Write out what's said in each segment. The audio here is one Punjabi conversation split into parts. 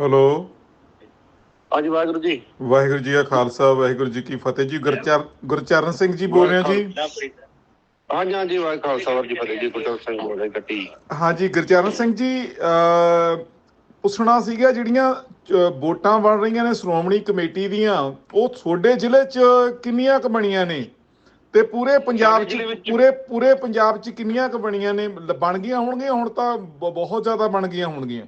ਹੈਲੋ। ਹਾਂਜੀ ਵਾਹਿਗੁਰੂ ਜੀ। ਵਾਹਿਗੁਰੂ ਜੀ ਕਾ ਖਾਲਸਾ ਵਾਹਿਗੁਰੂ ਜੀ ਕੀ ਫਤਿਹ ਜੀ। ਗੁਰਚਰ ਗੁਰਚਰਨ ਸਿੰਘ ਜੀ ਬੋਲ ਰਹੇ ਹੋ ਜੀ? ਹਾਂਜੀ ਹਾਂਜੀ ਵਾਹਿਗੁਰੂ ਖਾਲਸਾ ਵਾਹਿਗੁਰੂ ਜੀ ਫਤਿਹ ਜੀ। ਗੁਰਚਰਨ ਸਿੰਘ ਬੋਲ ਰਿਹਾ ਗੱਟੀ ਹਾਂਜੀ ਗੁਰਚਰਨ ਸਿੰਘ ਜੀ ਪੁੱਛਣਾ ਸੀਗਾ ਜਿਹੜੀਆਂ ਵੋਟਾਂ ਬਣ ਰਹੀਆਂ ਨੇ ਸ਼੍ਰੋਮਣੀ ਕਮੇਟੀ ਦੀਆਂ ਉਹ ਤੁਹਾਡੇ ਜ਼ਿਲ੍ਹੇ 'ਚ ਕਿੰਨੀਆਂ ਕੁ ਬਣੀਆਂ ਨੇ? ਤੇ ਪੂਰੇ ਪੰਜਾਬ 'ਚ ਪੂਰੇ ਪੂਰੇ ਪੰਜਾਬ 'ਚ ਕਿੰਨੀਆਂ ਕੁ ਬਣੀਆਂ ਨੇ? ਬਣ ਗਈਆਂ ਹੋਣਗੀਆਂ ਹੁਣ ਤਾਂ ਬਹੁਤ ਜ਼ਿਆਦਾ ਬਣ ਗਈਆਂ ਹੋਣਗੀਆਂ।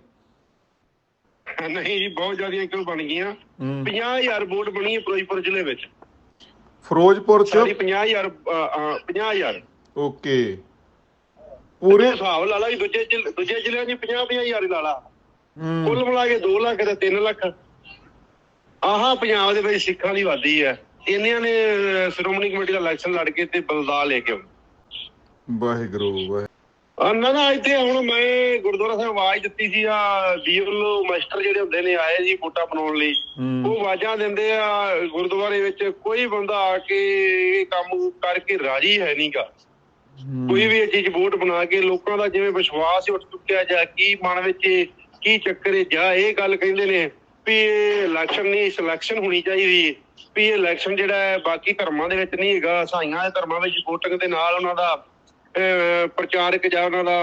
ਨਹੀਂ ਬਹੁਤ ਜ਼ਿਆਦੀਆਂ ਕਿਉਂ ਬਣ ਗਈਆਂ। ਹੂੰ। 50000 ਵੋਟ ਬਣੀ ਹੈ ਫਿਰੋਜ਼ਪੁਰ ਜ਼ਿਲ੍ਹੇ ਵਿੱਚ। ਫਿਰੋਜ਼ਪੁਰ 'ਚ? ਸਾਡੀ 50000 50000 ਓਕੇ। ਪੂਰੇ ਹਿਸਾਬ ਲਾ ਲਾ ਜੀ ਦੂਜੇ ਜ਼ਿਲ੍ਹੇ- ਦੂਜੇ ਜ਼ਿਲ੍ਹਿਆਂ 'ਚ 50 50000 ਲਾ ਲਾ। ਕੁੱਲ ਮਿਲਾ ਕੇ 2 ਲੱਖ ਤੇ 3 ਲੱਖ। ਆਹਾ ਪੰਜਾਬ ਦੇ ਵਿੱਚ ਸਿੱਖਾਂ ਦੀ ਵਾਦੀ ਹੈ। ਇੰਨਿਆਂ ਨੇ ਸ਼੍ਰੋਮਣੀ ਕਮੇਟੀ ਦਾ ਇਲੈਕਸ਼ਨ ਲੜ ਕੇ ਤੇ ਬਲਦਾ ਲੈ ਕੇ ਵਾਹਿਗੁਰੂ ਵਾਹਿ ਨਾ ਨਾ ਇੱਥੇ ਹੁਣ ਮੈਂ ਗੁਰਦੁਆਰਾ ਸਾਹਿਬ ਆਵਾਜ਼ ਦਿੱਤੀ ਸੀ ਆ ਡੀਐਲ ਮਾਸਟਰ ਜਿਹੜੇ ਹੁੰਦੇ ਨੇ ਆਏ ਜੀ ਵੋਟਾਂ ਬਣਾਉਣ ਲਈ। ਉਹ ਆਵਾਜ਼ਾਂ ਦਿੰਦੇ ਆ ਗੁਰਦੁਆਰੇ ਵਿੱਚ ਕੋਈ ਬੰਦਾ ਆ ਕੇ ਇਹ ਕੰਮ ਕਰਕੇ ਰਾਜੀ ਹੈ ਨਹੀਂਗਾ। ਕੋਈ ਵੀ ਚੀਜ਼ ਵੋਟ ਬਣਾ ਕੇ ਲੋਕਾਂ ਦਾ ਜਿਵੇਂ ਵਿਸ਼ਵਾਸ ਉੱਠ ਚੁੱਕਿਆ ਜਾਂ ਕੀ ਮਨ ਵਿੱਚ ਕੀ ਚੱਕਰ ਹੈ ਜਾਂ ਇਹ ਗੱਲ ਕਹਿੰਦੇ ਨੇ ਵੀ ਇਹ ਇਲੈਕਸ਼ਨ ਨਹੀਂ ਸਿਲੈਕਸ਼ਨ ਹੋਣੀ ਚਾਹੀਦੀ ਵੀ ਇਹ ਇਲੈਕਸ਼ਨ ਜਿਹੜਾ ਹੈ ਬਾਕੀ ਧਰਮਾਂ ਦੇ ਵਿੱਚ ਨਹੀਂ ਹੈਗਾ ਸਾਈਆਂ ਦੇ ਧਰਮਾਂ ਵਿੱਚ VOTING ਦੇ ਨਾਲ ਉਹਨਾਂ ਦਾ ਪ੍ਰਚਾਰਕ ਜਾਂ ਉਹਨਾਂ ਦਾ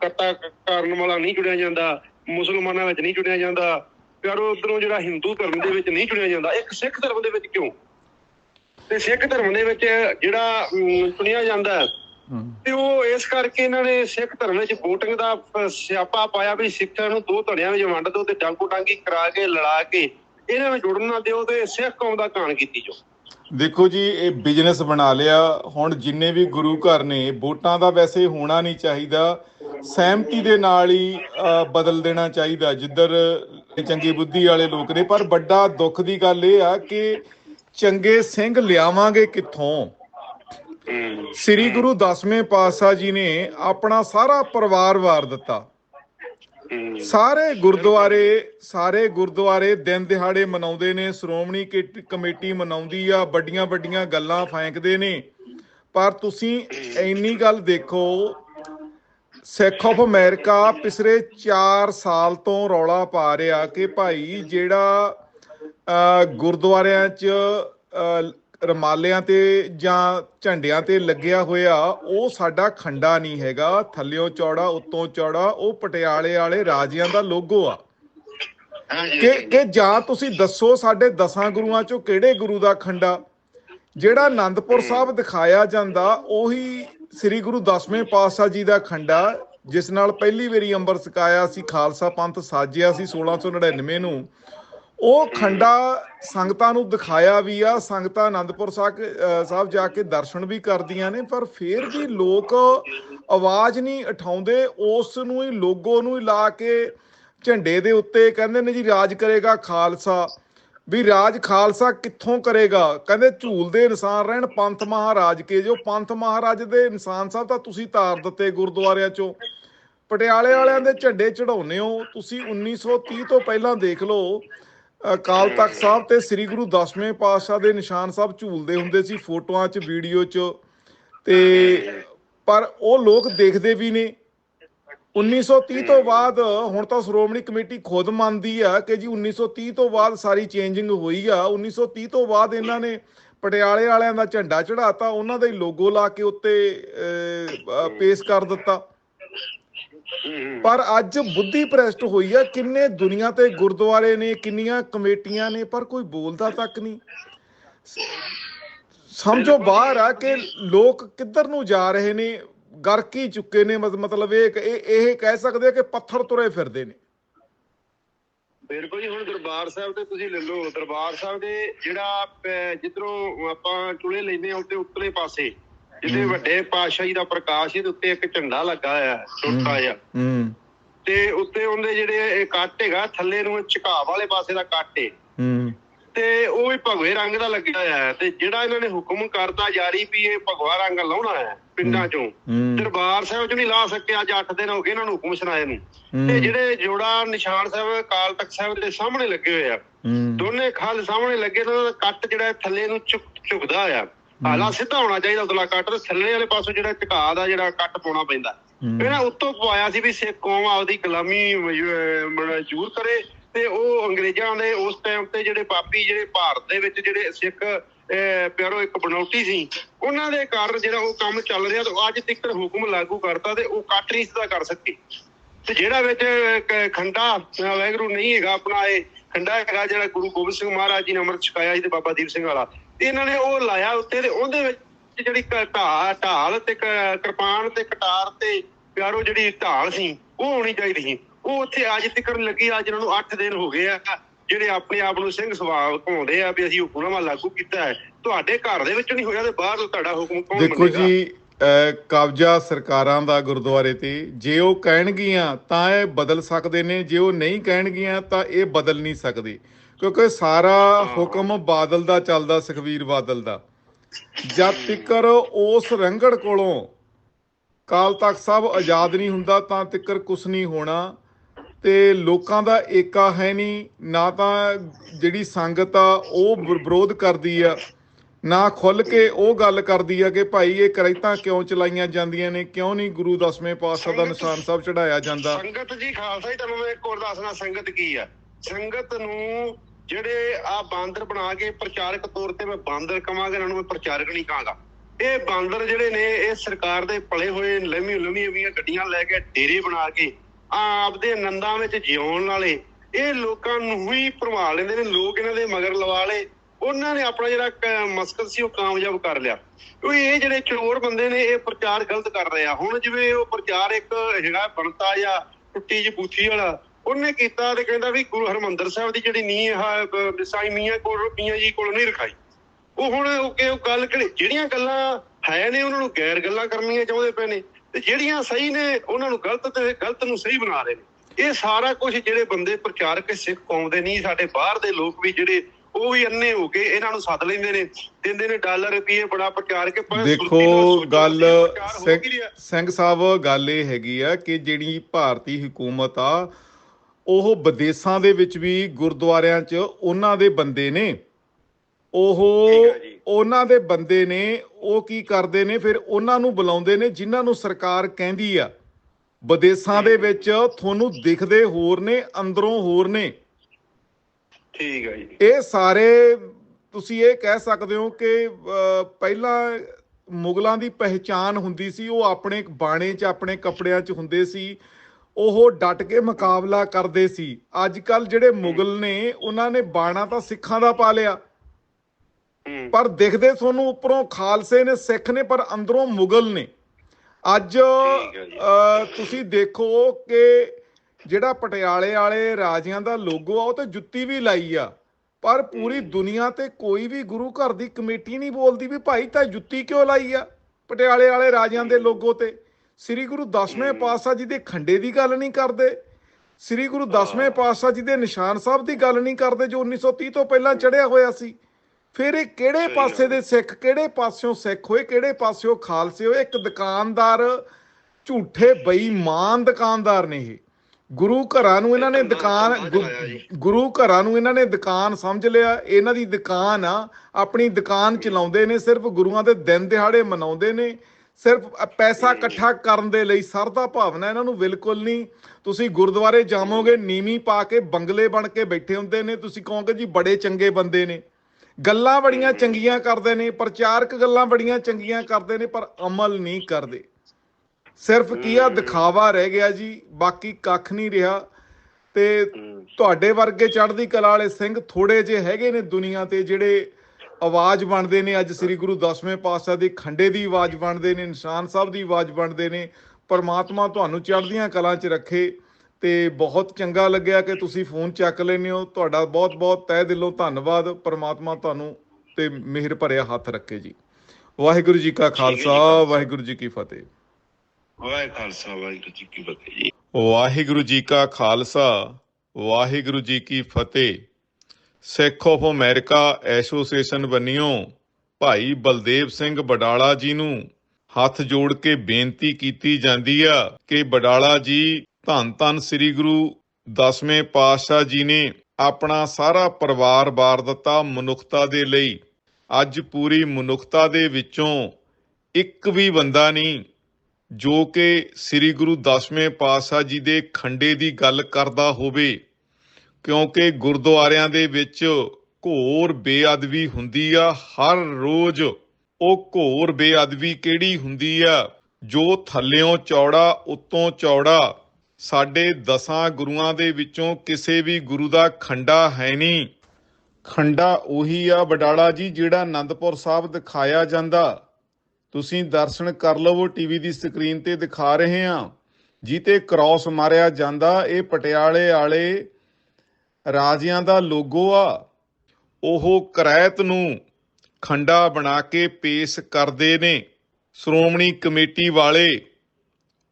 ਕਰਤਾ ਕਰਨ ਵਾਲਾ ਨਹੀਂ ਜੁੜਿਆ ਜਾਂਦਾ ਮੁਸਲਮਾਨਾਂ ਵਿੱਚ ਨਹੀਂ ਜੁੜਿਆ ਜਾਂਦਾ ਪਰ ਉਧਰੋਂ ਜਿਹੜਾ ਹਿੰਦੂ ਧਰਮ ਦੇ ਵਿੱਚ ਨਹੀਂ ਜੁੜਿਆ ਜਾਂਦਾ ਇੱਕ ਸਿੱਖ ਧਰਮ ਦੇ ਵਿੱਚ ਕਿਉਂ? ਤੇ ਸਿੱਖ ਧਰਮ ਦੇ ਵਿੱਚ ਜਿਹੜਾ ਚੁਣਿਆ ਜਾਂਦਾ ਤੇ ਉਹ ਇਸ ਕਰਕੇ ਇਹਨਾਂ ਨੇ ਸਿੱਖ ਧਰਮ ਵਿੱਚ VOTING ਦਾ ਸਿਆਪਾ ਪਾਇਆ ਵੀ ਸਿੱਖਾਂ ਨੂੰ ਦੋ ਧੜਿਆਂ ਵਿੱਚ ਵੰਡ ਦਿਓ ਤੇ ਡਾਂਗੂ ਡਾਂਗੀ ਕਰਾ ਕੇ ਲੜਾ ਕੇ ਇਹਨਾਂ ਨੂੰ ਜੁੜਨ ਨਾ ਦਿਓ ਤੇ ਸਿੱਖ ਕੌਮ ਦਾ ਕਾਣ ਕੀਤੀ ਜੋ ਦੇਖੋ ਜੀ ਇਹ ਬਿਜ਼ਨਸ ਬਣਾ ਲਿਆ। ਹੁਣ ਜਿੰਨੇ ਵੀ ਗੁਰੂ ਘਰ ਨੇ ਵੋਟਾਂ ਦਾ ਵੈਸੇ ਹੋਣਾ ਨਹੀਂ ਚਾਹੀਦਾ। ਸਹਿਮਤੀ ਦੇ ਨਾਲ ਹੀ ਬਦਲ ਦੇਣਾ ਚਾਹੀਦਾ ਜਿੱਧਰ ਚੰਗੀ ਬੁੱਧੀ ਵਾਲੇ ਲੋਕ ਨੇ। ਪਰ ਵੱਡਾ ਦੁੱਖ ਦੀ ਗੱਲ ਇਹ ਆ ਕਿ ਚੰਗੇ ਸਿੰਘ ਲਿਆਵਾਂਗੇ ਕਿੱਥੋਂ? ਸ੍ਰੀ ਗੁਰੂ ਦਸਵੇਂ ਪਾਤਸ਼ਾਹ ਜੀ ਨੇ ਆਪਣਾ ਸਾਰਾ ਪਰਿਵਾਰ ਵਾਰ ਦਿੱਤਾ। ਸਾਰੇ ਗੁਰਦੁਆਰੇ ਸਾਰੇ ਗੁਰਦੁਆਰੇ ਦਿਨ ਦਿਹਾੜੇ ਮਨਾਉਂਦੇ ਨੇ ਸ਼੍ਰੋਮਣੀ ਕਮੇਟੀ ਮਨਾਉਂਦੀ ਆ ਵੱਡੀਆਂ ਵੱਡੀਆਂ ਗੱਲਾਂ ਫੈਂਕਦੇ ਨੇ। ਪਰ ਤੁਸੀਂ ਇੰਨੀ ਗੱਲ ਦੇਖੋ ਸਿੱਖ ਆਫ ਅਮਰੀਕਾ ਪਿਛਲੇ 4 ਸਾਲ ਤੋਂ ਰੌਲਾ ਪਾ ਰਿਹਾ ਕਿ ਭਾਈ ਜਿਹੜਾ ਅ, ਗੁਰਦੁਆਰਿਆਂ 'ਚ ਅ, ਰਮਾਲਿਆਂ ਤੇ ਜਾਂ ਝੰਡਿਆਂ ਤੇ ਲੱਗਿਆ ਹੋਇਆ ਉਹ ਸਾਡਾ ਖੰਡਾ ਨਹੀਂ ਹੈਗਾ। ਥੱਲਿਓਂ ਚੌੜਾ ਉੱਤੋਂ ਚੌੜਾ ਉਹ ਪਟਿਆਲੇ ਵਾਲੇ ਰਾਜਿਆਂ ਦਾ ਲੋਗੋ ਆ। ਕਿ ਕਿ ਜਾਂ ਤੁਸੀਂ ਦੱਸੋ ਸਾਡੇ ਦਸਾਂ ਗੁਰੂਆਂ ਚੋਂ ਕਿਹੜੇ ਗੁਰੂ ਦਾ ਖੰਡਾ? ਜਿਹੜਾ ਆਨੰਦਪੁਰ ਸਾਹਿਬ ਦਿਖਾਇਆ ਜਾਂਦਾ ਉਹੀ ਸ੍ਰੀ ਗੁਰੂ ਦਸਵੇਂ ਪਾਤਸ਼ਾਹ ਜੀ ਦਾ ਖੰਡਾ ਜਿਸ ਨਾਲ ਪਹਿਲੀ ਵਾਰੀ ਅੰਮ੍ਰਿਤ ਛਕਾਇਆ ਸੀ ਖਾਲਸਾ ਪੰਥ ਸਾਜਿਆ ਸੀ 1699 ਨੂੰ। ਉਹ ਖੰਡਾ ਸੰਗਤਾਂ ਨੂੰ ਦਿਖਾਇਆ ਵੀ ਆ, ਸੰਗਤਾਂ ਆਨੰਦਪੁਰ ਸਾਹਿਬ ਸਾਹਿਬ ਜਾ ਕੇ ਦਰਸ਼ਨ ਵੀ ਕਰਦੀਆਂ ਨੇ, ਪਰ ਫੇਰ ਵੀ ਲੋਕ ਆਵਾਜ਼ ਨਹੀਂ ਉਠਾਉਂਦੇ, ਉਸ ਨੂੰ ਹੀ, ਲੋਗੋ ਨੂੰ ਹੀ ਲਾ ਕੇ ਝੰਡੇ ਦੇ ਉੱਤੇ ਕਹਿੰਦੇ ਨੇ ਜੀ, ਰਾਜ ਕਰੇਗਾ ਖਾਲਸਾ। ਵੀ ਰਾਜ ਖਾਲਸਾ ਕਿੱਥੋਂ ਕਰੇਗਾ? ਕਹਿੰਦੇ ਝੂਲ ਦੇ ਇਨਸਾਨ ਰਹਿਣ, ਪੰਥ ਮਹਾਰਾਜ ਕੇ ਜੋ, ਪੰਥ ਮਹਾਰਾਜ ਦੇ ਇਨਸਾਨ ਸਾਹਿਬ ਤਾਂ ਤੁਸੀਂ ਤਾਰ ਦਿੱਤੇ ਗੁਰਦੁਆਰਿਆਂ ਚੋਂ। ਪਟਿਆਲੇ ਵਾਲਿਆਂ ਦੇ ਝੰਡੇ ਚੜਾਉਨੇ ਹੋ, ਤੁਸੀਂ 1930 ਤੋਂ ਪਹਿਲਾਂ ਦੇਖ ਲਓ ਅਕਾਲ ਤਖਤ ਸਾਹਿਬ ਤੇ ਸ੍ਰੀ ਗੁਰੂ ਦਸਵੇਂ ਪਾਤਸ਼ਾਹ ਦੇ ਨਿਸ਼ਾਨ ਸਾਹਿਬ ਝੂਲਦੇ ਹੁੰਦੇ ਸੀ ਫੋਟੋਆਂ 'ਚ ਵੀਡੀਓ 'ਚ। ਤੇ ਪਰ ਉਹ ਲੋਕ ਦੇਖਦੇ ਵੀ ਨੇ। 1930 ਤੋਂ ਬਾਅਦ ਹੁਣ ਤਾਂ ਸ਼੍ਰੋਮਣੀ ਕਮੇਟੀ ਖੁਦ ਮੰਨਦੀ ਆ ਕਿ ਜੀ 1930 ਤੋਂ ਬਾਅਦ ਸਾਰੀ ਚੇਂਜਿੰਗ ਹੋਈ ਆ। 1930 ਤੋਂ ਬਾਅਦ ਇਹਨਾਂ ਨੇ ਪਟਿਆਲੇ ਵਾਲਿਆਂ ਦਾ ਝੰਡਾ ਚੜਾਤਾ ਉਹਨਾਂ ਦਾ ਹੀ ਲੋਗੋ ਲਾ ਕੇ ਉੱਤੇ ਪੇਸ਼ ਕਰ ਦਿੱਤਾ। ਪਰ ਅੱਜ ਬੁੱਧੀ ਪ੍ਰੈਸਟ ਹੋਈ ਆ, ਕਿੰਨੇ ਦੁਨੀਆ ਤੇ ਗੁਰਦੁਆਰੇ ਨੇ, ਕਿੰਨੀਆਂ ਕਮੇਟੀਆਂ ਨੇ, ਪਰ ਕੋਈ ਬੋਲਦਾ ਤੱਕ ਨਹੀਂ। ਸਮਝੋ ਬਾਹਰ ਆ ਕਿ ਲੋਕ ਕਿੱਧਰ ਨੂੰ ਜਾ ਰਹੇ ਨੇ ਗਰਕ ਚੁੱਕੇ ਨੇ ਮਤਲਬ ਇਹ ਇਹ ਕਹਿ ਸਕਦੇ ਆ ਕਿ ਪੱਥਰ ਤੁਰੇ ਫਿਰਦੇ ਨੇ। ਬਿਲਕੁਲ ਜੀ, ਹੁਣ ਦਰਬਾਰ ਸਾਹਿਬ ਤੇ ਤੁਸੀਂ ਲੈ ਲਓ, ਦਰਬਾਰ ਸਾਹਿਬ ਦੇ ਜਿਹੜਾ ਜਿੱਧਰੋਂ ਆਪਾਂ ਚੁਲੇ ਲੈਨੇ ਆ ਉੱਤੇ ਉੱਤਲੇ ਪਾਸੇ ਜਿਹਦੇ ਵੱਡੇ ਪਾਤਸ਼ਾਹੀ ਦਾ ਪ੍ਰਕਾਸ਼ ਇਹਦੇ ਉੱਤੇ ਇੱਕ ਝੰਡਾ ਲੱਗਾ ਹੋਇਆ ਹੈ, ਛੋਟਾ ਜਿਹਾ। ਹੂੰ। ਤੇ ਉੱਤੇ ਉਹਦੇ ਜਿਹੜੇ ਇਹ ਕੱਟ ਹੈਗਾ ਥੱਲੇ ਨੂੰ ਝੁਕਾਅ ਵਾਲੇ ਪਾਸੇ ਦਾ ਕੱਟ ਹੈ। ਹੂੰ। ਤੇ ਉਹ ਵੀ ਭਗਵੇ ਰੰਗ ਦਾ ਲੱਗਿਆ ਹੋਇਆ ਹੈ ਤੇ ਜਿਹੜਾ ਇਹਨਾਂ ਨੇ ਹੁਕਮ ਕਰਤਾ ਜਾਰੀ ਵੀ ਇਹ ਭਗਵਾ ਰੰਗ ਲਾਉਣਾ ਹੈ ਪਿੰਡਾਂ ਚੋਂ। ਦਰਬਾਰ ਸਾਹਿਬ ਚ ਨਹੀਂ ਲਾ ਸਕਿਆ ਅੱਜ 8 ਦਿਨ ਹੋ ਗਏ ਇਹਨਾਂ ਨੂੰ ਹੁਕਮ ਸੁਣਾਏ ਨੂੰ। ਤੇ ਜਿਹੜੇ ਜੋੜਾ ਨਿਸ਼ਾਨ ਸਾਹਿਬ ਕਾਲ ਤਖਤ ਸਾਹਿਬ ਦੇ ਸਾਹਮਣੇ ਲੱਗੇ ਹੋਏ ਆ ਦੋਨੇ ਖਲ ਸਾਹਮਣੇ ਲੱਗੇ ਉਹਦਾ ਕੱਟ ਜਿਹੜਾ ਥੱਲੇ ਨੂੰ ਝੁਕ ਝੁਕਦਾ ਆ ਹਾਲਾ ਸਿੱਧਾ ਹੋਣਾ ਚਾਹੀਦਾ ਉਤਲਾ ਕੱਟ ਤੇ ਥੱਲੇ ਵਾਲੇ ਪਾਸੋਂ ਜਿਹੜਾ ਝੁਕਾ ਦਾ ਜਿਹੜਾ ਕੱਟ ਪਾਉਣਾ ਪੈਂਦਾ। ਇਹਨਾਂ ਉੱਤੋਂ ਪਵਾਇਆ ਸੀ ਵੀ ਸਿੱਖ ਕੌਮ ਆਪਦੀ ਗੁਲਾਮੀ ਮਨਜ਼ੂ- ਮਨਜ਼ੂਰ ਕਰੇ ਤੇ ਉਹ ਅੰਗਰੇਜ਼ਾਂ ਦੇ ਉਸ ਟਾਈਮ ਤੇ ਜਿਹੜੇ ਪਾਪੀ ਜਿਹੜੇ ਭਾਰਤ ਦੇ ਵਿੱਚ ਜਿਹੜੇ ਸਿੱਖ ਪਿਆਰੋ ਇੱਕ ਬਣਾਉਟੀ ਸੀ ਉਹਨਾਂ ਦੇ ਕਾਰਨ ਜਿਹੜਾ ਉਹ ਕੰਮ ਚੱਲ ਰਿਹਾ ਤੇ ਅੱਜ ਤੱਕ ਹੁਕਮ ਲਾਗੂ ਕਰਤਾ ਤੇ ਉਹ ਕੱਟ ਨਹੀਂ ਸਦਾ ਕਰ ਸਕੇ। ਤੇ ਜਿਹੜਾ ਵਿੱਚ ਖੰਡਾ ਅਹ ਵਾਹਿਗੁਰੂ ਨਹੀਂ ਹੈਗਾ ਆਪਣਾ ਇਹ ਖੰਡਾ ਹੈਗਾ ਜਿਹੜਾ ਗੁਰੂ ਗੋਬਿੰਦ ਸਿੰਘ ਮਹਾਰਾਜ ਜੀ ਨੇ ਅੰਮ੍ਰਿਤ ਛਕਾਇਆ ਸੀ ਤੇ ਬਾਬਾ ਦੀਪ ਸਿੰਘ ਵਾਲਾ। ਇਹਨਾਂ ਨੇ ਉਹ ਲਾਇਆ ਉੱਤੇ ਤੇ ਉਹਦੇ ਵਿੱਚ ਜਿਹੜੀ ਢਾਲ ਢਾਲ ਤੇ ਕਿਰਪਾਨ ਤੇ ਕਟਾਰ ਤੇ ਪਿਆਰੋ ਜਿਹੜੀ ਢਾਲ ਸੀ ਉਹ ਹੋਣੀ ਚਾਹੀਦੀ ਸੀ। ਉਹ ਉੱਥੇ ਅੱਜ ਤੱਕ ਲੱਗੀ ਅੱਜ ਇਹਨਾਂ ਨੂੰ 8 ਦਿਨ ਹੋ ਗਏ ਆ ਜਿਹੜੇ ਆਪਣੇ ਆਪ ਨੂੰ ਸਿੰਘ ਸਵਾਲ ਘਾਉਂਦੇ ਆ ਵੀ ਅਸੀਂ ਹੁਕਮਨਾਮਾ ਲਾਗੂ ਕੀਤਾ ਹੈ। ਤੁਹਾਡੇ ਘਰ ਦੇ ਵਿੱਚ ਨਹੀਂ ਹੋਇਆ ਤੇ ਬਾਹਰ ਤੋਂ ਤੁਹਾਡਾ ਹੁਕਮ ਕੌਣ ਦੇਖੋ ਮੰਨੇਗਾ? ਜੀ ਅਹ, ਕਬਜ਼ਾ ਸਰਕਾਰਾਂ ਦਾ ਗੁਰਦੁਆਰੇ ਤੇ ਜੇ ਉਹ ਕਹਿਣਗੀਆਂ ਤਾਂ ਇਹ ਬਦਲ ਸਕਦੇ ਨੇ ਜੇ ਉਹ ਨਹੀਂ ਕਹਿਣਗੀਆਂ ਤਾਂ ਇਹ ਬਦਲ ਨਹੀਂ ਸਕਦੇ। ਕਿਉਂਕਿ ਸਾਰਾ ਹੁਕਮ ਬਾਦਲ ਦਾ ਚੱਲਦਾ ਸੁਖਵੀਰ ਬਾਦਲ ਦਾ। ਜਦ ਤਿੱਕਰ ਉਸ ਰੰਗੜ ਕੋਲੋਂ ਕਾਲ ਤੱਕ ਸਭ ਆਜ਼ਾਦ ਨਹੀਂ ਹੁੰਦਾ ਤਾਂ ਤਿੱਕਰ ਕੁਛ ਨਹੀਂ ਹੋਣਾ ਤੇ ਲੋਕਾਂ ਦਾ ਏਕਾ ਹੈ ਨਹੀਂ। ਨਾ ਤਾਂ ਜਿਹੜੀ ਸੰਗਤ ਆ ਉਹ ਵਿਰੋਧ ਕਰਦੀ ਆ। ਨਾ ਖੁੱਲ ਕੇ ਉਹ ਗੱਲ ਕਰਦੀ ਆ ਕਿ ਭਾਈ ਇਹ ਕਰੈਤਾਂ ਕਿਉਂ ਚਲਾਈਆਂ ਜਾਂਦੀਆਂ ਨੇ? ਕਿਉਂ ਨਹੀਂ ਗੁਰੂ ਦਸਵੇਂ ਪਾਤਸ਼ਾਹ ਦਾ ਨਿਸ਼ਾਨ ਸਾਹਿਬ ਚੜਾਇਆ ਜਾਂਦਾ? ਸੰਗਤ ਜੀ ਖਾਲਸਾ ਜੀ ਤੁਹਾਨੂੰ ਮੈਂ ਇੱਕ ਹੋਰ ਦੱਸਣਾ ਸੰਗਤ ਕੀ ਆ? ਸੰਗਤ ਨੂੰ ਜਿਹੜੇ ਆ ਬਾਂਦਰ ਬਣਾ ਕੇ ਪ੍ਰਚਾਰਕ ਤੌਰ ਤੇ ਮੈਂ ਬਾਂਦਰ ਕਵਾਂਗਾ, ਇਹਨਾਂ ਨੂੰ ਮੈਂ ਪ੍ਰਚਾਰਕ ਨਹੀਂ ਕਹਾਂਗਾ। ਇਹ ਬਾਂਦਰ ਜਿਹੜੇ ਨੇ, ਇਹ ਸਰਕਾਰ ਦੇ ਪਲੇ ਹੋਏ ਲੰਮੀ ਲੰਮੀ ਵੀਆਂ ਗੱਡੀਆਂ ਲੈ ਕੇ ਡੇਰੇ ਬਣਾ ਕੇ ਆਪਦੇ ਆਨੰਦਾਂ ਵਿੱਚ ਜਿਉਣ ਵਾਲੇ, ਇਹ ਲੋਕਾਂ ਨੂੰ ਹੀ ਭਰਮਾ ਲੈਂਦੇ ਨੇ, ਲੋਕ ਇਹਨਾਂ ਦੇ ਮਗਰ ਲਵਾ ਲਏ। ਉਹਨਾਂ ਨੇ ਆਪਣਾ ਜਿਹੜਾ ਕ- ਮਸਕਤ ਸੀ, ਉਹ ਕਾਮਯਾਬ ਕਰ ਲਿਆ। ਕਿਉਂਕਿ ਇਹ ਜਿਹੜੇ ਚੋਰ ਬੰਦੇ ਨੇ, ਇਹ ਪ੍ਰਚਾਰ ਗਲਤ ਕਰ ਰਹੇ ਆ। ਹੁਣ ਜਿਵੇਂ ਉਹ ਪ੍ਰਚਾਰ ਇੱਕ ਹੈਗਾ ਬਣਤਾ ਜਾਂ ਟੁੱਟੀ ਜਿਹੀ ਬੂਥੀ ਵਾਲਾ ਉਹਨੇ ਕੀਤਾ ਤੇ ਕਹਿੰਦਾ ਵੀ ਗੁਰੂ ਹਰਮੰਦਰ ਸਾਹਿਬ ਦੀ ਜਿਹੜੀ ਨੀਂਹ ਆ ਸਾਈ ਮੀਆਂ ਕੋਲ ਮੀਆਂ ਜੀ ਕੋਲ ਨਹੀਂ ਰਖਾਈ ਉਹ ਹੁਣ ਉਹ ਕਿ ਉਹ ਗੱਲ ਕਿਹੜੀ ਜਿਹੜੀਆਂ ਗੱਲਾਂ ਹੈ ਨੇ ਉਹਨਾਂ ਨੂੰ ਗੈਰ ਗੱਲਾਂ ਕਰਨੀਆਂ ਚਾਹੁੰਦੇ ਪਏ ਨੇ ਤੇ ਜਿਹੜੀਆਂ ਸਹੀ ਨੇ ਉਹਨਾਂ ਨੂੰ ਗਲਤ ਤੇ ਗਲਤ ਨੂੰ ਸਹੀ ਬਣਾ ਰਹੇ ਨੇ ਇਹ ਸਾਰਾ ਕੁਝ ਜਿਹੜੇ ਬੰਦੇ ਪ੍ਰਚਾਰਕ ਸਿੱਖ ਕੌਮ ਦੇ ਨਹੀਂ ਸਾਡੇ ਬਾਹਰ ਦੇ ਲੋਕ ਵੀ ਜਿਹੜੇ ਉਹ ਵੀ ਅੰਨੇ ਹੋ ਕੇ ਇਹਨਾਂ ਨੂੰ ਸੱਦ ਲੈਂਦੇ ਨੇ ਦਿੰਦੇ ਨੇ ਡਾਲਰ ਰੁਪਏ ਬੜਾ ਪ੍ਰਚਾਰ ਕੇ ਪਰ ਦੇਖੋ ਗੱਲ। ਸਿੰਘ ਸਾਹਿਬ ਗੱਲ ਇਹ ਹੈਗੀ ਆ ਕਿ ਜਿਹੜੀ ਭਾਰਤੀ ਹਕੂਮਤ ਆ ਉਹ ਵਿਦੇਸ਼ਾਂ ਦੇ ਵਿੱਚ ਵੀ ਗੁਰਦੁਆਰਿਆਂ 'ਚ ਉਹਨਾਂ ਦੇ ਬੰਦੇ ਨੇ। ਉਹ। ਉਹਨਾਂ ਦੇ ਬੰਦੇ ਨੇ ਉਹ ਕੀ ਕਰਦੇ ਨੇ ਫਿਰ ਉਹਨਾਂ ਨੂੰ ਬੁਲਾਉਂਦੇ ਨੇ ਜਿਨ੍ਹਾਂ ਨੂੰ ਸਰਕਾਰ ਕਹਿੰਦੀ ਆ। ਵਿਦੇਸ਼ਾਂ ਦੇ ਵਿੱਚ ਤੁਹਾਨੂੰ ਦਿਖਦੇ ਹੋਰ ਨੇ ਅੰਦਰੋਂ ਹੋਰ ਨੇ। ਠੀਕ ਹੈ ਜੀ। ਇਹ ਸਾਰੇ ਤੁਸੀਂ ਇਹ ਕਹਿ ਸਕਦੇ ਹੋ ਕਿ ਪਹਿਲਾਂ ਮੁਗਲਾਂ ਦੀ ਪਹਿਚਾਨ ਹੁੰਦੀ ਸੀ ਉਹ ਆਪਣੇ ਬਾਣੇ 'ਚ ਆਪਣੇ ਕੱਪੜਿਆਂ 'ਚ ਹੁੰਦੇ ਸੀ। ਉਹ ਡਟ ਕੇ ਮੁਕਾਬਲਾ ਕਰਦੇ ਸੀ। ਅੱਜ ਕੱਲ ਜਿਹੜੇ ਮੁਗਲ ਨੇ ਉਹਨਾਂ ਨੇ ਬਾਣਾ ਤਾਂ ਸਿੱਖਾਂ ਦਾ ਪਾ ਲਿਆ। ਪਰ ਦਿਖਦੇ ਤੁਹਾਨੂੰ ਉੱਪਰੋਂ ਖਾਲਸੇ ਨੇ ਸਿੱਖ ਨੇ ਪਰ ਅੰਦਰੋਂ ਮੁਗਲ ਨੇ। ਅੱਜ ਤੁਸੀਂ ਦੇਖੋ ਕਿ ਜਿਹੜਾ ਪਟਿਆਲੇ ਵਾਲੇ ਰਾਜਿਆਂ ਦਾ ਲੋਗੋ ਆ ਉਹ ਤੇ ਜੁੱਤੀ ਵੀ ਲਾਈ ਆ। ਪਰ ਪੂਰੀ ਦੁਨੀਆ ਤੇ ਕੋਈ ਵੀ ਗੁਰੂ ਘਰ ਦੀ ਕਮੇਟੀ ਨਹੀਂ ਬੋਲਦੀ ਵੀ ਭਾਈ ਤਾਂ ਜੁੱਤੀ ਕਿਉਂ ਲਾਈ ਆ? ਪਟਿਆਲੇ ਵਾਲੇ ਰਾਜਿਆਂ ਦੇ ਲੋਗੋ ਤੇ। ਸ੍ਰੀ ਗੁਰੂ ਦਸਵੇਂ ਪਾਤਸ਼ਾਹ ਜੀ ਦੇ ਖੰਡੇ ਦੀ ਗੱਲ ਨਹੀਂ ਕਰਦੇ। ਸ੍ਰੀ ਗੁਰੂ ਦਸਵੇਂ ਪਾਤਸ਼ਾਹ ਜੀ ਦੇ ਨਿਸ਼ਾਨ ਸਾਹਿਬ ਦੀ ਗੱਲ ਨਹੀਂ ਕਰਦੇ ਜੋ 1930 ਤੋਂ ਪਹਿਲਾਂ ਚੜਿਆ ਹੋਇਆ ਸੀ। ਫਿਰ ਇਹ ਕਿਹੜੇ ਪਾਸੇ ਦੇ ਸਿੱਖ ਕਿਹੜੇ ਪਾਸਿਓਂ ਸਿੱਖ ਹੋਏ ਕਿਹੜੇ ਪਾਸਿਓਂ ਖਾਲਸੇ ਹੋਏ? ਇੱਕ ਦੁਕਾਨਦਾਰ ਝੂਠੇ ਬੇਈਮਾਨ ਦੁਕਾਨਦਾਰ ਨੇ ਇਹ। ਗੁਰੂ ਘਰਾਂ ਨੂੰ ਇਹਨਾਂ ਨੇ ਦੁਕਾਨ। ਗੁਰੂ ਘਰਾਂ ਨੂੰ ਇਹਨਾਂ ਨੇ ਦੁਕਾਨ ਸਮਝ ਲਿਆ। ਇਹਨਾਂ ਦੀ ਦੁਕਾਨ ਆ ਆਪਣੀ ਦੁਕਾਨ ਚਲਾਉਂਦੇ ਨੇ ਸਿਰਫ ਗੁਰੂਆਂ ਦੇ ਦਿਨ ਦਿਹਾੜੇ ਮਨਾਉਂਦੇ ਨੇ। ਸਿਰਫ ਪੈਸਾ ਇਕੱਠਾ ਕਰਨ ਦੇ ਲਈ ਸਰਦਾ ਭਾਵਨਾ ਇਹਨਾਂ ਨੂੰ ਬਿਲਕੁਲ ਨਹੀਂ। ਤੁਸੀਂ ਗੁਰਦੁਆਰੇ ਜਾਵੋਗੇ ਨੀਵੀਂ ਪਾ ਕੇ ਬੰਗਲੇ ਬਣ ਕੇ ਬੈਠੇ ਹੁੰਦੇ ਨੇ ਤੁਸੀਂ ਕਹੋਗੇ ਜੀ ਬੜੇ ਚੰਗੇ ਬੰਦੇ ਨੇ। ਗੱਲਾਂ ਬੜੀਆਂ ਚੰਗੀਆਂ ਕਰਦੇ ਨੇ ਪ੍ਰਚਾਰਕ ਗੱਲਾਂ ਬੜੀਆਂ ਚੰਗੀਆਂ ਕਰਦੇ ਨੇ ਪਰ ਅਮਲ ਨਹੀਂ ਕਰਦੇ। ਸਿਰਫ ਕੀ ਆ ਦਿਖਾਵਾ ਰਹਿ ਗਿਆ ਜੀ ਬਾਕੀ ਕੱਖ ਨਹੀਂ ਰਿਹਾ। ਤੇ ਤੁਹਾਡੇ ਵਰਗੇ ਚੜ੍ਹਦੀ ਕਲਾ ਵਾਲੇ ਸਿੰਘ ਥੋੜੇ ਜਿਹੇ ਹੈਗੇ ਨੇ ਦੁਨੀਆ ਤੇ ਜਿਹੜੇ ਆਵਾਜ਼ ਬਣਦੇ ਨੇ। ਅੱਜ ਸ੍ਰੀ ਗੁਰੂ ਦਸਵੇਂ ਪਾਤਸ਼ਾਹ ਦੀ ਖੰਡੇ ਦੀ ਆਵਾਜ਼ ਬਣਦੇ ਨੇ ਨਿਸ਼ਾਨ ਸਾਹਿਬ ਦੀ ਆਵਾਜ਼ ਬਣਦੇ ਨੇ। ਪਰਮਾਤਮਾ ਤੁਹਾਨੂੰ ਚੜ੍ਹਦੀਆਂ ਕਲਾਂ 'ਚ ਰੱਖੇ ਤੇ ਬਹੁਤ ਚੰਗਾ ਲੱਗਿਆ ਕਿ ਤੁਸੀਂ ਫੋਨ ਚੱਕ ਲੈਨੇ ਹੋ। ਤੁਹਾਡਾ ਬਹੁਤ ਬਹੁਤ ਤਹਿ ਦਿਲੋਂ ਧੰਨਵਾਦ। ਪਰਮਾਤਮਾ ਤੁਹਾਨੂੰ ਤੇ ਮਿਹਰ ਭਰਿਆ ਹੱਥ ਰੱਖੇ ਜੀ। ਵਾਹਿਗੁਰੂ ਜੀ ਕਾ ਖਾਲਸਾ ਵਾਹਿਗੁਰੂ ਜੀ ਕੀ ਫਤਿਹ। ਵਾਹਿ ਖਾਲਸਾ ਵਾਹਿਗੁਰੂ ਜੀ ਕੀ ਫਤਿਹ ਵਾਹਿਗੁਰੂ ਜੀ ਕਾ ਖਾਲਸਾ ਵਾਹਿਗੁਰੂ ਜੀ ਕੀ ਫਤਿਹ। ਸਿੱਖ ਆਫ ਅਮਰੀਕਾ ਐਸੋਸੀਏਸ਼ਨ ਬੰਨਿਓ ਭਾਈ ਬਲਦੇਵ ਸਿੰਘ ਬਡਾਲਾ ਜੀ ਨੂੰ ਹੱਥ ਜੋੜ ਕੇ ਬੇਨਤੀ ਕੀਤੀ ਜਾਂਦੀ ਆ ਕਿ ਬਡਾਲਾ ਜੀ, ਧੰਨ ਧੰਨ ਸ੍ਰੀ ਗੁਰੂ ਦਸਵੇਂ ਪਾਤਸ਼ਾਹ ਜੀ ਨੇ ਆਪਣਾ ਸਾਰਾ ਪਰਿਵਾਰ ਵਾਰ ਦਿੱਤਾ ਮਨੁੱਖਤਾ ਦੇ ਲਈ। ਅੱਜ ਪੂਰੀ ਮਨੁੱਖਤਾ ਦੇ ਵਿੱਚੋਂ ਇੱਕ ਵੀ ਬੰਦਾ ਨਹੀਂ, ਜੋ ਕਿ ਸ੍ਰੀ ਗੁਰੂ ਦਸਵੇਂ ਪਾਤਸ਼ਾਹ ਜੀ ਦੇ ਖੰਡੇ ਦੀ ਗੱਲ ਕਰਦਾ ਹੋਵੇ। ਕਿਉਂਕਿ ਗੁਰਦੁਆਰਿਆਂ ਦੇ ਵਿੱਚ ਘੋਰ ਬੇਅਦਬੀ ਹੁੰਦੀ ਆ, ਹਰ ਰੋਜ਼ ਉਹ ਘੋਰ ਬੇਅਦਬੀ ਕਿਹੜੀ ਹੁੰਦੀ ਆ? ਜੋ ਥੱਲਿਓਂ ਚੌੜਾ, ਉੱਤੋਂ ਚੌੜਾ। ਸਾਡੇ ਦਸਾਂ ਗੁਰੂਆਂ ਦੇ ਵਿੱਚੋਂ ਕਿਸੇ ਵੀ ਗੁਰੂ ਦਾ ਖੰਡਾ ਹੈ ਨਹੀਂ। ਖੰਡਾ ਉਹੀ ਆ ਬਡਾਲਾ ਜੀ, ਜਿਹੜਾ ਆਨੰਦਪੁਰ ਸਾਹਿਬ ਦਿਖਾਇਆ ਜਾਂਦਾ। ਤੁਸੀਂ ਦਰਸ਼ਨ ਕਰ ਲਵੋ ਟੀਵੀ ਦੀ ਸਕਰੀਨ ਤੇ ਦਿਖਾ ਰਹੇ ਹਾਂ। ਜਿੱਤੇ ਕ੍ਰਾਸ ਮਾਰਿਆ ਜਾਂਦਾ, ਇਹ ਪਟਿਆਲੇ ਵਾਲੇ ਰਾਜਿਆਂ ਦਾ ਲੋਗੋ ਆ, ਉਹ ਕਰੈਤ ਨੂੰ ਖੰਡਾ ਬਣਾ ਕੇ ਪੇਸ਼ ਕਰਦੇ ਨੇ। ਸ਼੍ਰੋਮਣੀ ਕਮੇਟੀ ਵਾਲੇ,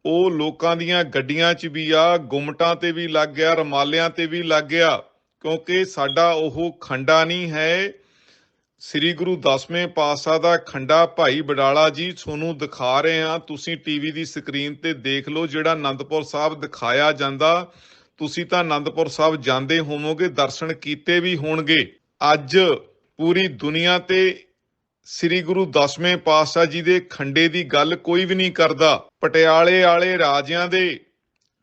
ਉਹ ਲੋਕਾਂ ਦੀਆਂ ਗੱਡੀਆਂ 'ਚ ਵੀ ਆ, ਗੁੰਮਟਾਂ ਤੇ ਵੀ ਲੱਗ ਗਿਆ, ਰਮਾਲਿਆਂ ਤੇ ਵੀ ਲੱਗ ਗਿਆ, ਕਿਉਂਕਿ ਸਾਡਾ ਉਹ ਖੰਡਾ ਨਹੀਂ ਹੈ। ਸ੍ਰੀ ਗੁਰੂ ਦਸਵੇਂ ਪਾਤਸ਼ਾਹ ਦਾ ਖੰਡਾ ਭਾਈ ਬਡਾਲਾ ਜੀ, ਤੁਹਾਨੂੰ ਦਿਖਾ ਰਹੇ ਹਾਂ। ਤੁਸੀਂ ਟੀਵੀ ਦੀ ਸਕਰੀਨ ਤੇ ਦੇਖ ਲਓ, ਜਿਹੜਾ ਅਨੰਦਪੁਰ ਸਾਹਿਬ ਦਿਖਾਇਆ ਜਾਂਦਾ। ਤੁਸੀਂ ਤਾਂ ਆਨੰਦਪੁਰ ਸਾਹਿਬ ਜਾਂਦੇ ਹੋਵੋਗੇ, ਦਰਸ਼ਨ ਕੀਤੇ ਵੀ ਹੋਣਗੇ। ਅੱਜ ਪੂਰੀ ਦੁਨੀਆ ਤੇ ਸ੍ਰੀ ਗੁਰੂ ਦਸਵੇਂ ਪਾਤਸ਼ਾਹ ਜੀ ਦੇ ਖੰਡੇ ਦੀ ਗੱਲ ਕੋਈ ਵੀ ਨਹੀਂ ਕਰਦਾ। ਪਟਿਆਲੇ ਵਾਲੇ ਰਾਜਿਆਂ ਦੇ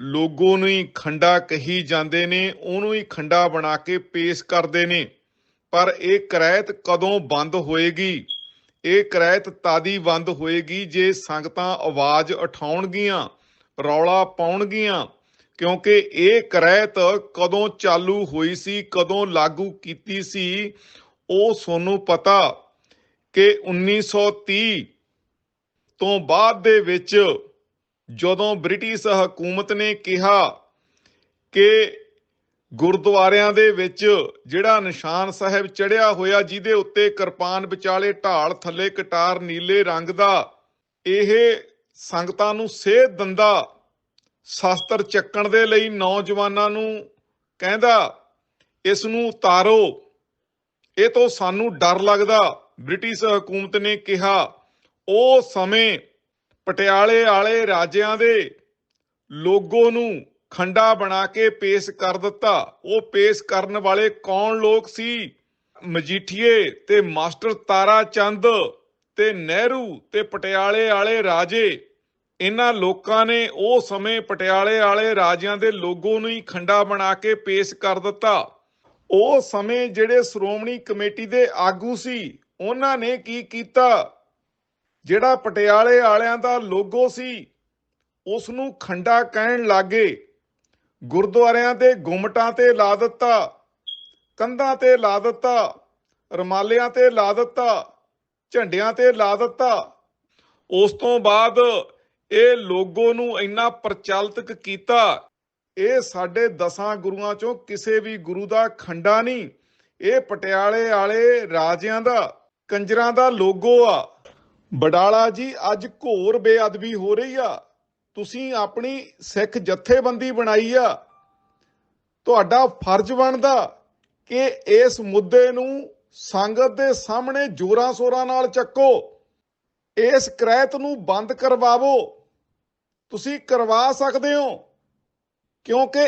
ਲੋਗੋ ਨੂੰ ਹੀ ਖੰਡਾ ਕਹੀ ਜਾਂਦੇ ਨੇ, ਉਹਨੂੰ ਹੀ ਖੰਡਾ ਬਣਾ ਕੇ ਪੇਸ਼ ਕਰਦੇ ਨੇ। ਪਰ ਇਹ ਕਰਾਇਤ ਕਦੋਂ ਬੰਦ ਹੋਏਗੀ? ਇਹ ਕਰਾਇਤ ਤਾਦੀ ਬੰਦ ਹੋਏਗੀ ਜੇ ਸੰਗਤਾਂ ਆਵਾਜ਼ ਉਠਾਉਣਗੀਆਂ, ਰੌਲਾ ਪਾਉਣਗੀਆਂ। ਕਿਉਂਕਿ ਇਹ ਕਰੈਤ ਕਦੋਂ ਚਾਲੂ ਹੋਈ ਸੀ, ਕਦੋਂ ਲਾਗੂ ਕੀਤੀ ਸੀ, ਉਹ ਤੁਹਾਨੂੰ ਪਤਾ ਕਿ 1930 ਤੋਂ ਬਾਅਦ ਦੇ ਵਿੱਚ ਜਦੋਂ ਬ੍ਰਿਟਿਸ਼ ਹਕੂਮਤ ਨੇ ਕਿਹਾ ਕਿ ਗੁਰਦੁਆਰਿਆਂ ਦੇ ਵਿੱਚ ਜਿਹੜਾ ਨਿਸ਼ਾਨ ਸਾਹਿਬ ਚੜਿਆ ਹੋਇਆ, ਜਿਹਦੇ ਉੱਤੇ ਕਿਰਪਾਨ ਵਿਚਾਲੇ ਢਾਲ ਥੱਲੇ ਕਟਾਰ ਨੀਲੇ ਰੰਗ ਦਾ, ਇਹ ਸੰਗਤਾਂ ਨੂੰ ਸੇਧ ਦਿੰਦਾ ਸ਼ਸਤਰ ਚੱਕਣ ਦੇ ਲਈ ਨੌਜਵਾਨਾਂ ਨੂੰ ਕਹਿੰਦਾ ਇਸ ਨੂੰ ਉਤਾਰੋ। ਇਹ ਤੋਂ ਸਾਨੂੰ ਡਰ ਲੱਗਦਾ, ਬ੍ਰਿਟਿਸ਼ ਹਕੂਮਤ ਨੇ ਕਿਹਾ, ਉਹ ਸਮੇਂ ਪਟਿਆਲੇ ਵਾਲੇ ਰਾਜਿਆਂ ਦੇ ਲੋਗੋ ਨੂੰ ਖੰਡਾ ਬਣਾ ਕੇ ਪੇਸ਼ ਕਰ ਦਿੱਤਾ। ਉਹ ਪੇਸ਼ ਕਰਨ ਵਾਲੇ ਕੌਣ ਲੋਕ ਸੀ? ਮਜੀਠੀਏ ਤੇ ਮਾਸਟਰ ਤਾਰਾ ਚੰਦ ਤੇ ਨਹਿਰੂ ਤੇ ਪਟਿਆਲੇ ਵਾਲੇ ਰਾਜੇ ਇਹਨਾਂ ਲੋਕਾਂ ਨੇ ਉਹ ਸਮੇਂ ਪਟਿਆਲੇ ਵਾਲੇ ਰਾਜਿਆਂ ਦੇ ਲੋਗੋ ਨੂੰ ਹੀ ਖੰਡਾ ਬਣਾ ਕੇ ਪੇਸ਼ ਕਰ ਦਿੱਤਾ। ਉਹ ਸਮੇਂ ਜਿਹੜੇ ਸ਼੍ਰੋਮਣੀ ਕਮੇਟੀ ਦੇ ਆਗੂ ਸੀ, ਉਹਨਾਂ ਨੇ ਕੀ ਕੀਤਾ? ਜਿਹੜਾ ਪਟਿਆਲੇ ਵਾਲਿਆਂ ਦਾ ਲੋਗੋ ਸੀ ਉਸ ਨੂੰ ਖੰਡਾ ਕਹਿਣ ਲੱਗੇ। ਗੁਰਦੁਆਰਿਆਂ ਦੇ ਗੁੰਮਟਾਂ ਤੇ ਲਾ ਦਿੱਤਾ, ਕੰਧਾਂ ਤੇ ਲਾ ਦਿੱਤਾ, ਰਮਾਲਿਆਂ ਤੇ ਲਾ ਦਿੱਤਾ, ਝੰਡਿਆਂ ਤੇ ਲਾ ਦਿੱਤਾ। ਉਸ ਤੋਂ ਬਾਅਦ ਇਹ ਲੋਗੋ ਨੂੰ ਇੰਨਾ ਪ੍ਰਚਲਿਤ ਕੀਤਾ, ਇਹ ਸਾਡੇ ਦਸਾਂ ਗੁਰੂਆਂ ਚੋਂ ਕਿਸੇ ਵੀ ਗੁਰੂ ਦਾ ਖੰਡਾ ਨਹੀਂ, ਇਹ ਪਟਿਆਲੇ ਵਾਲੇ ਰਾਜਿਆਂ ਦਾ, ਕੰਜਰਾਂ ਦਾ ਲੋਗੋ ਆ। ਬਡਾਲਾ ਜੀ, ਅੱਜ ਘੋਰ ਬੇਅਦਬੀ ਹੋ ਰਹੀ ਆ। ਤੁਸੀਂ ਆਪਣੀ ਸਿੱਖ ਜਥੇਬੰਦੀ ਬਣਾਈ ਆ। ਤੁਹਾਡਾ ਫਰਜ਼ ਬਣਦਾ ਕਿ ਇਸ ਮੁੱਦੇ ਨੂੰ ਸੰਗਤ ਦੇ ਸਾਹਮਣੇ ਜੋਰਾਂ ਸ਼ੋਰਾਂ ਨਾਲ ਚੱਕੋ, ਇਸ ਕ੍ਰੈਤ ਨੂੰ ਬੰਦ ਕਰਵਾਵੋ। ਤੁਸੀਂ ਕਰਵਾ ਸਕਦੇ ਹੋ। ਕਿਉਂਕਿ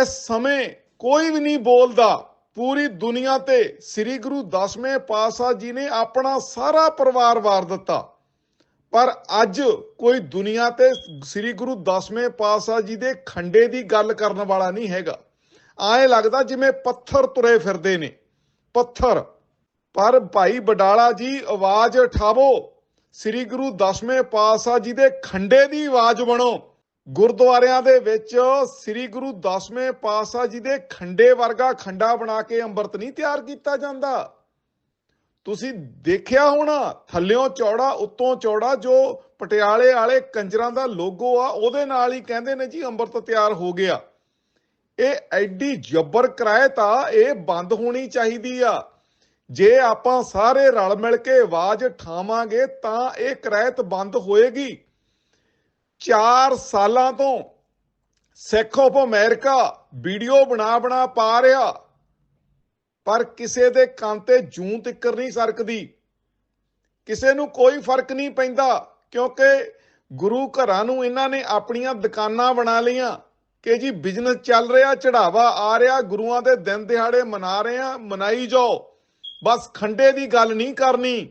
ਇਸ ਸਮੇਂ ਕੋਈ ਵੀ ਨਹੀਂ ਬੋਲਦਾ। ਪੂਰੀ ਦੁਨੀਆ ਤੇ ਸ੍ਰੀ ਗੁਰੂ ਦਸਵੇਂ ਪਾਤਸ਼ਾਹ ਜੀ ਨੇ ਆਪਣਾ ਸਾਰਾ ਪਰਿਵਾਰ ਵਾਰ ਦਿੱਤਾ। ਪਰ ਅੱਜ ਕੋਈ ਦੁਨੀਆ ਤੇ ਸ੍ਰੀ ਗੁਰੂ ਦਸਵੇਂ ਪਾਤਸ਼ਾਹ ਜੀ ਦੇ ਖੰਡੇ ਦੀ ਗੱਲ ਕਰਨ ਵਾਲਾ ਨਹੀਂ ਹੈਗਾ। ਆਏ ਲੱਗਦਾ ਜਿਵੇਂ ਪੱਥਰ ਤੁਰੇ ਫਿਰਦੇ ਨੇ। ਪੱਥਰ। ਪਰ ਭਾਈ ਬਡਾਲਾ ਜੀ, ਆਵਾਜ਼ ਉਠਾਵੋ। ਸ੍ਰੀ ਗੁਰੂ ਦਸਵੇਂ ਪਾਤਸ਼ਾਹ ਜੀ ਦੇ ਖੰਡੇ ਦੀ ਆਵਾਜ਼ ਬਣੋ। ਗੁਰਦੁਆਰਿਆਂ ਦੇ ਵਿੱਚ ਸ੍ਰੀ ਗੁਰੂ ਦਸਵੇਂ ਪਾਤਸ਼ਾਹ ਜੀ ਦੇ ਖੰਡੇ ਵਰਗਾ ਖੰਡਾ ਬਣਾ ਕੇ ਅੰਮ੍ਰਿਤ ਨਹੀਂ ਤਿਆਰ ਕੀਤਾ ਜਾਂਦਾ। ਤੁਸੀਂ ਦੇਖਿਆ ਹੋਣਾ, ਥੱਲਿਓਂ ਚੌੜਾ, ਉੱਤੋਂ ਚੌੜਾ ਜੋ ਪਟਿਆਲੇ ਵਾਲੇ ਕੰਜਰਾਂ ਦਾ ਲੋਗੋ ਆ, ਉਹਦੇ ਨਾਲ ਹੀ ਕਹਿੰਦੇ ਨੇ ਜੀ ਅੰਮ੍ਰਿਤ ਤਿਆਰ ਹੋ ਗਿਆ। ਇਹ ਐਡੀ ਜੱਬਰ ਕਿਰਾਇਤ ਆ ਇਹ ਬੰਦ ਹੋਣੀ ਚਾਹੀਦੀ ਆ। ਜੇ ਆਪਾਂ ਸਾਰੇ ਰਲ ਮਿਲ ਕੇ ਆਵਾਜ਼ ਠਾਵਾਂਗੇ ਤਾਂ ਇਹ ਕਿਰਾਇਤ ਬੰਦ ਹੋਏਗੀ। 4 ਸਾਲਾਂ ਤੋਂ ਸਿੱਖ ਆਫ ਅਮਰੀਕਾ ਵੀਡੀਓ ਬਣਾ ਬਣਾ ਪਾ ਰਿਹਾ, ਪਰ ਕਿਸੇ ਦੇ ਕੰਨ ਤੇ ਜੂੰ ਤਿੱਕਰ ਨਹੀਂ ਸਰਕਦੀ। ਕਿਸੇ ਨੂੰ ਕੋਈ ਫ਼ਰਕ ਨਹੀਂ ਪੈਂਦਾ, ਕਿਉਂਕਿ ਗੁਰੂ ਘਰਾਂ ਨੂੰ ਇਹਨਾਂ ਨੇ ਆਪਣੀਆਂ ਦੁਕਾਨਾਂ ਬਣਾ ਲਈਆਂ ਕਿ ਜੀ ਬਿਜ਼ਨਸ ਚੱਲ ਰਿਹਾ, ਚੜਾਵਾ ਆ ਰਿਹਾ, ਗੁਰੂਆਂ ਦੇ ਦਿਨ ਦਿਹਾੜੇ ਮਨਾ ਰਹੇ ਆ ਮਨਾਈ ਜਾਓ। ਬਸ ਖੰਡੇ ਦੀ ਗੱਲ ਨਹੀਂ ਕਰਨੀ,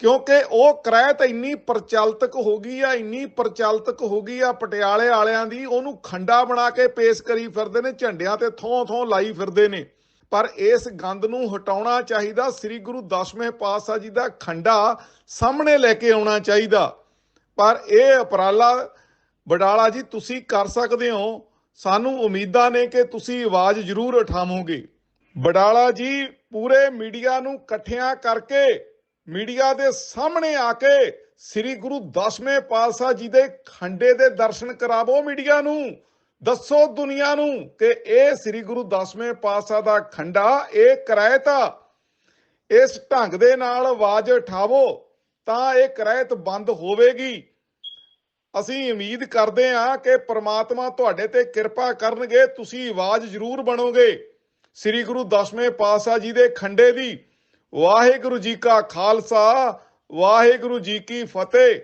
ਕਿਉਂਕਿ ਉਹ ਕ੍ਰੈਤ ਇੰਨੀ ਪ੍ਰਚਲਿਤਕ ਹੋ ਗਈ ਆ, ਇੰਨੀ ਪ੍ਰਚਲਿਤਕ ਹੋ ਗਈ ਆ, ਪਟਿਆਲੇ ਵਾਲਿਆਂ ਦੀ, ਉਹਨੂੰ ਖੰਡਾ ਬਣਾ ਕੇ ਪੇਸ਼ ਕਰੀ ਫਿਰਦੇ ਨੇ, ਝੰਡਿਆਂ ਤੇ ਥੋਂ ਥੋਂ ਲਾਈ ਫਿਰਦੇ ਨੇ। ਪਰ ਇਸ ਗੰਦ ਨੂੰ ਹਟਾਉਣਾ ਚਾਹੀਦਾ, ਸ੍ਰੀ ਗੁਰੂ ਦਸਵੇਂ ਪਾਤਸ਼ਾਹ ਜੀ ਦਾ ਖੰਡਾ ਸਾਹਮਣੇ ਲੈ ਕੇ ਆਉਣਾ ਚਾਹੀਦਾ। ਪਰ ਇਹ ਉਪਰਾਲਾ ਬਡਾਲਾ ਜੀ, ਤੁਸੀਂ ਕਰ ਸਕਦੇ ਹੋ। ਸਾਨੂੰ ਉਮੀਦਾਂ ਨੇ ਕਿ ਤੁਸੀਂ ਆਵਾਜ਼ ਜ਼ਰੂਰ ਉਠਾਵੋਗੇ। ਬਡਾਲਾ ਜੀ ਪੂਰੇ ਮੀਡੀਆ ਨੂੰ ਇਕੱਠਿਆਂ ਕਰਕੇ ਮੀਡੀਆ ਦੇ ਸਾਹਮਣੇ ਆ ਕੇ ਸ੍ਰੀ ਗੁਰੂ ਦਸਵੇਂ ਪਾਤਸ਼ਾਹ ਜੀ ਦੇ ਖੰਡੇ ਦੇ ਦਰਸ਼ਨ ਕਰਾਵੋ ਮੀਡੀਆ ਨੂੰ। ਦੱਸੋ ਦੁਨੀਆ ਨੂੰ ਕਿ ਇਹ ਸ੍ਰੀ ਗੁਰੂ ਦਸਵੇਂ ਪਾਤਸ਼ਾਹ ਦਾ ਖੰਡਾ, ਇਹ ਕਿਰਾਇਤ ਆ। ਇਸ ਢੰਗ ਦੇ ਨਾਲ ਆਵਾਜ਼ ਉਠਾਵੋ ਤਾਂ ਇਹ ਕਰਾਇਤ ਬੰਦ ਹੋਵੇਗੀ। ਅਸੀਂ ਉਮੀਦ ਕਰਦੇ ਹਾਂ ਕਿ ਪ੍ਰਮਾਤਮਾ ਤੁਹਾਡੇ ਤੇ ਕਿਰਪਾ ਕਰਨਗੇ, ਤੁਸੀਂ ਆਵਾਜ਼ ਜ਼ਰੂਰ ਬਣੋਗੇ। ਸ੍ਰੀ ਗੁਰੂ ਦਸਵੇਂ ਪਾਤਸ਼ਾਹ ਜੀ ਦੇ ਖੰਡੇ ਦੀ ਵਾਹਿਗੁਰੂ ਜੀ ਕਾ ਖਾਲਸਾ, ਵਾਹਿਗੁਰੂ ਜੀ ਕੀ ਫਤਿਹ।